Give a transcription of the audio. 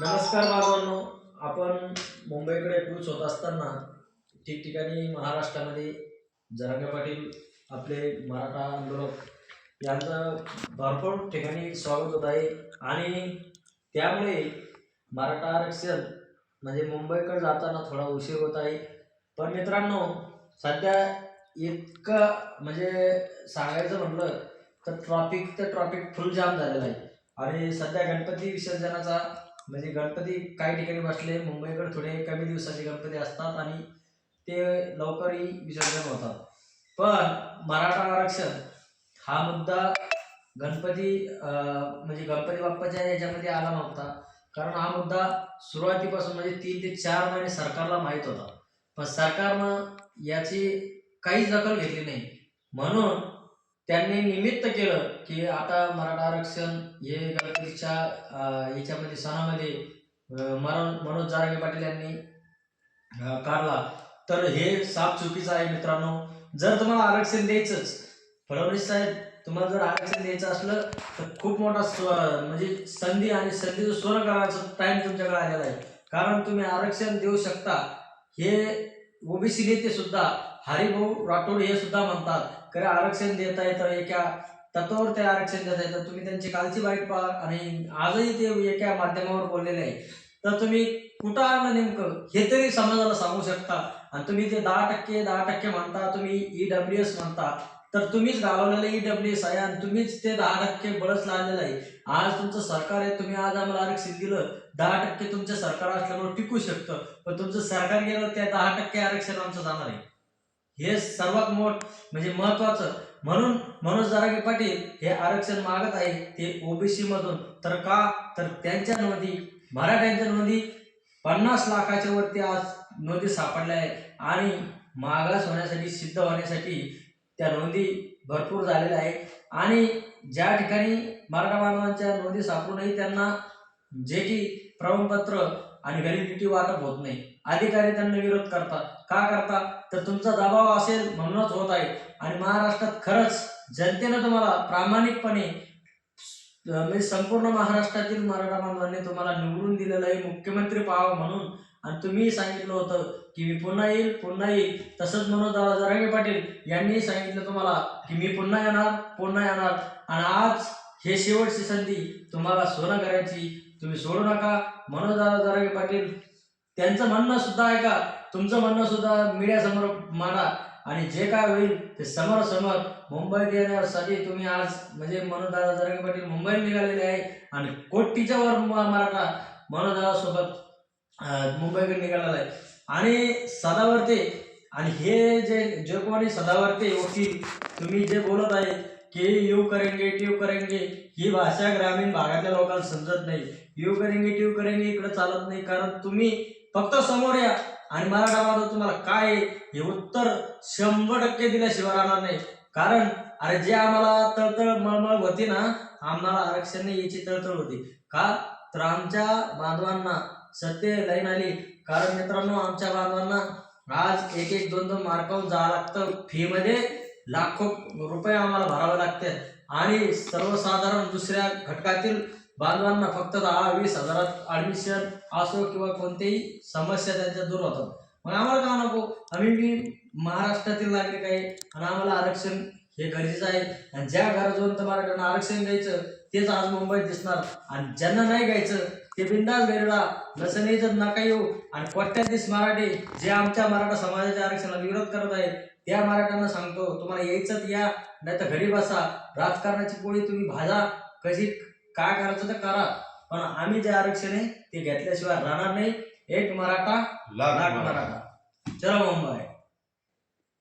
नमस्कार बाबांनो आपण मुंबईकडे कूच होत असताना ठिकठिकाणी महाराष्ट्रामध्ये जरांगे पाटील आपले मराठा आंदोलक यांचं भरपूर ठिकाणी स्वागत होत आहे. आणि त्यामुळे मराठा आरक्षण म्हणजे मुंबईकडे जाताना थोडा उशीर होत आहे. पण मित्रांनो सध्या इतकं म्हणजे सांगायचं म्हटलं तर ट्रॉफिक तर ट्रॉफिक फुल जाम झालेलं आहे. आणि सध्या गणपती विसर्जनाचा म्हणजे गणपती काही ठिकाणी बसले मुंबईकडे थोडे कमी दिवसाचे गणपती असतात आणि ते लवकरही विसर्जन होतात. पण मराठा आरक्षण हा मुद्दा गणपती म्हणजे गणपती बाप्पाच्या याच्यामध्ये आला नव्हता. कारण हा मुद्दा सुरुवातीपासून म्हणजे तीन ते चार महिने सरकारला माहीत होता. पण सरकारनं याची काहीच दखल घेतली नाही. म्हणून त्यांनी निमित्त केलं की आता मराठा आरक्षण हे गणपतीच्या याच्यामध्ये सणामध्ये मरण मनोज जारगे जारंगे पाटील यांनी काढला. तर हे साफ चुकीचं आहे मित्रांनो. जर तुम्हाला आरक्षण द्यायचंच फडणवीस साहेब तुम्हाला जर आरक्षण द्यायचं असलं तर खूप मोठा स्व म्हणजे संधी आणि संधीचं स्वर करायचं टाइम तुमच्याकडे आलेला आहे. कारण तुम्ही आरक्षण देऊ शकता. हे ओबीसी नेते सुद्धा हरिभाऊ राठोड हे सुद्धा म्हणतात खरं आरक्षण देता येतं एका तत्वावर ते आरक्षण देता येतं. तुम्ही त्यांची कालची वाईट पहा आणि आजही ते एका माध्यमावर बोललेले आहे तर तुम्ही कुठं आणलं नेमकं? हे तरी समाजाला सांगू शकता. आणि तुम्ही ते दहा टक्के दहा टक्के म्हणता तुम्ही ई डब्ल्यू एस म्हणता तर तुम्हीच घालवलेलं ई डब्ल्यू एस आहे आणि तुम्हीच ते दहा टक्के बळच लावलेलं आहे. आज तुमचं सरकार आहे तुम्ही आज आम्हाला आरक्षण दिलं दहा टक्के तुमचं सरकार असल्यामुळे टिकू शकतं. पण तुमचं सरकार गेलं त्या दहा टक्के आरक्षण आमचं जाणार आहे. हे सर्वात मोठ म्हणजे महत्वाचं. म्हणून मनोज जारागे पाटील हे आरक्षण मागत आहे ते ओबीसी मधून. तर का? तर त्यांच्या नोंदी मराठ्यांच्या नोंदी पन्नास लाखाच्या वरती आज नोंदी सापडल्या आहे आणि मागास होण्यासाठी सिद्ध होण्यासाठी त्या नोंदी भरपूर झालेल्या आहे आणि ज्या ठिकाणी मराठा बांधवांच्या नोंदी सापडूनही त्यांना जे की प्रमाणपत्र आणि व्हॅलिडिटी वाटप होत नाही. अधिकारी त्यांना विरोध करतात. का करतात? तर तुमचा दबाव असेल म्हणूनच होत आहे. आणि महाराष्ट्रात खरंच जनतेनं तुम्हाला प्रामाणिकपणे म्हणजे संपूर्ण महाराष्ट्रातील मराठा बांधवांनी तुम्हाला निवडून दिलेलं आहे मुख्यमंत्री पाहावं म्हणून आणि तुम्ही सांगितलं होतं की मी पुन्हा येईल पुन्हा येईल. तसंच मनोज दादा जरांगे पाटील यांनी सांगितलं तुम्हाला की मी पुन्हा येणार पुन्हा येणार. आणि आज हे शेवटची संधी तुम्हाला सोनं करायची. तुम्ही सोडू नका. मनोज दादा जरांगे पाटील त्यांचं म्हणणं सुद्धा ऐका तुमचं म्हणणं सुद्धा मीडियासमोर मांडा. आणि जे काय होईल ते समोर समोर. मुंबईत येण्यासाठी तुम्ही आज म्हणजे मनोदादा जरांगे पाटील मुंबईत निघालेले आहे. आणि कोटीच्या वर मराठा मनोजदादा सोबत मुंबईकडे निघालेला आहे. आणि सदावर्ते आणि हे जे जे कोणी सदावर्ते वकील तुम्ही जे बोलत आहे की यू करेंगे ट्यू करेंगे ही भाषा ग्रामीण भागातल्या लोकांना समजत नाही. यू करेंगे ट्यू करेंगे इकडे चालत नाही. कारण तुम्ही फक्त समोर या. आणि मराठा तुम्हाला काय हे उत्तर शंभर टक्के दिल्याशिवाय राहणार नाही. कारण अरे जे आम्हाला तळतळ मळमळ होती ना आम्हाला आरक्षण नाही याची तळतळ होती. का? तर आमच्या बांधवांना सत्य लाईन आली. कारण मित्रांनो आमच्या बांधवांना आज एक एक दोन दोन मार्कावर जावं लागतं. फी मध्ये लाखो रुपये आम्हाला भरावे लागते. आणि सर्वसाधारण दुसऱ्या घटकातील बांधवांना फक्त दहा वीस हजारात ऍडमिशन असो किंवा कोणतीही समस्या त्यांच्या दूर होतात. मग आम्हाला का नको? आम्ही मी महाराष्ट्रातील नागरिक आहे आणि आम्हाला आरक्षण हे गरजेचं आहे. आणि ज्या गरजवंत तुम्हाला आरक्षण द्यायचं तेच आज मुंबईत दिसणार. आणि ज्यांना नाही घ्यायचं ते बिंदास गैरडा नसं तर नका येऊ. आणि कोट्याधीश मराठी जे आमच्या मराठा समाजाच्या आरक्षणाला विरोध करत आहेत त्या मराठ्यांना सांगतो तुम्हाला यायचंच या नाही तर घरी बसा. राजकारणाची पोळी तुम्ही भाजा. कशी काय करायचं तर करा. पण आम्ही जे आरक्षण आहे ते घेतल्याशिवाय राहणार नाही. एक मराठा लाख. मराठा. चलो मुंबई